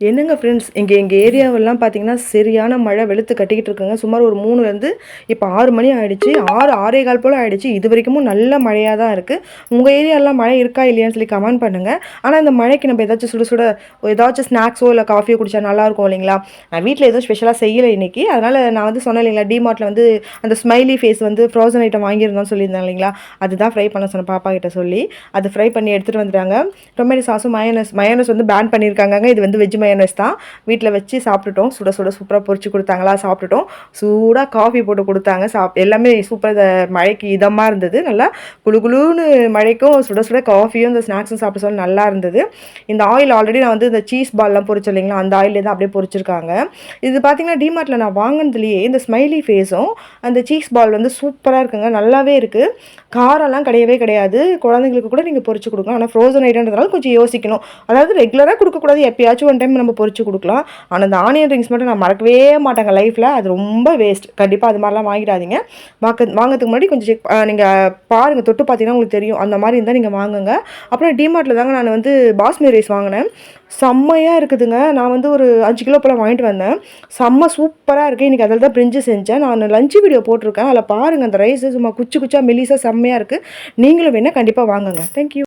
என்னங்க ஃப்ரெண்ட்ஸ் இங்கே எங்கள் ஏரியாவெல்லாம் பார்த்தீங்கன்னா சரியான மழை வெளுத்து கட்டிக்கிட்டு இருக்குங்க. சுமார் ஒரு மூணுலேருந்து இப்போ ஆறு மணி ஆகிடுச்சு ஆறு ஆறே கால் போல் ஆகிடுச்சு இது வரைக்கும் நல்ல மழையாக தான் இருக்குது உங்கள் ஏரியாலாம் மழை இருக்கா இல்லையான்னு சொல்லி கமெண்ட் பண்ணுங்கள் ஆனால் இந்த மழைக்கு நம்ம ஏதாச்சும் சுட சுட ஏதாச்சும் ஸ்நாக்ஸோ இல்லை காஃபியோ குடிச்சா நல்லாயிருக்கும் இல்லைங்களா? நான் வீட்டில் எதுவும் ஸ்பெஷலாக செய்யலை இன்றைக்கி அதனால் நான் வந்து சொன்னேன் இல்லைங்களா டிமார்ட்டில் வந்து அந்த ஸ்மைலி ஃபேஸ் வந்து ஃப்ரோசன் ஐட்டம் வாங்கியிருந்தோம்னு சொல்லியிருந்தேன் இல்லைங்களா? அதுதான் ஃப்ரை பண்ண சொன்னேன் பாப்பா கிட்ட சொல்லி. அது ஃப்ரை பண்ணி எடுத்துகிட்டு வந்துட்டாங்க. டொமேட்டோ சாஸும் மயனஸ் மயனஸ் வந்து பேன் பண்ணியிருக்காங்க இது வந்து வெஜ் மயனஸ் தான். வீட்டில் வச்சு சாப்பிட்டுட்டோம். சுட சுட சூப்பராக பொறிச்சு கொடுத்தாங்களா? சாப்பிட்டுட்டோம். சூடாக காஃபி போட்டு கொடுத்தாங்க. சாப் எல்லாமே சூப்பர் மழைக்கு இதமாக இருந்தது. நல்லா குளு குளுன்னு மழைக்கும் சுட சுட காஃபியும் இந்த ஸ்நாக்ஸும் சாப்பிட சொல்ல நல்லா இருந்தது. இந்த ஆயில் ஆல்ரெடி நான் வந்து இந்த சீஸ் பால்லாம் பொரிச்சு இல்லைங்களா? அந்த ஆயிலே தான் அப்படியே பொரிச்சிருக்காங்க. இது பார்த்தீங்கன்னா டிமார்ட்டில் நான் வாங்கினதுலேயே இந்த ஸ்மைலி ஃபேஸும் அந்த சீஸ் பால் வந்து சூப்பராக இருக்குங்க. நல்லாவே இருக்குது காரம்லாம் கிடையவே கிடையாது. குழந்தைங்களுக்கு கூட நீங்கள் பொரிச்சு கொடுக்கணும் ஆனால் ஃப்ரோசன் ஐட்டன்றதுனால கொஞ்சம் யோசிக்கணும். அதாவது ரெகுலராக கொடுக்கக்கூடாது. எப்பயாச்சும் ஒன் டைம் நம்ம பொறிச்சு கொடுக்கலாம். ஆனால் அந்த ஆனியன் ரிங்ஸ் மட்டும் நான் மறக்கவே மாட்டேங்க. லைஃப்பில் அது ரொம்ப வேஸ்ட் கண்டிப்பாக அது மாதிரிலாம் வாங்கிடாதீங்க. வாங்க வாங்கிறதுக்கு முன்னாடி கொஞ்சம் செக் நீங்கள் பாருங்கள் தொட்டு பார்த்தீங்கன்னா உங்களுக்கு தெரியும். அந்த மாதிரி இருந்தால் நீங்கள் வாங்குங்க. அப்புறம் டிமார்ட்டில் தாங்க நான் வந்து பாஸ்மதி ரைஸ் வாங்கினேன். செம்மையாக இருக்குதுங்க. நான் வந்து ஒரு அஞ்சு கிலோ போல் வாங்கிட்டு வந்தேன். செம்ம சூப்பராக இருக்குது இன்றைக்கி அதில் தான் பிரிஞ்சு செஞ்சேன். நான் லஞ்சு வீடியோ போட்டிருக்கேன். அதில் பாருங்கள் அந்த ரைஸ் சும்மா குச்சி குச்சா மெலிசாக செம்மையாக இருக்குது நீங்களும் வேணால் கண்டிப்பாக வாங்குங்க. தேங்க்யூ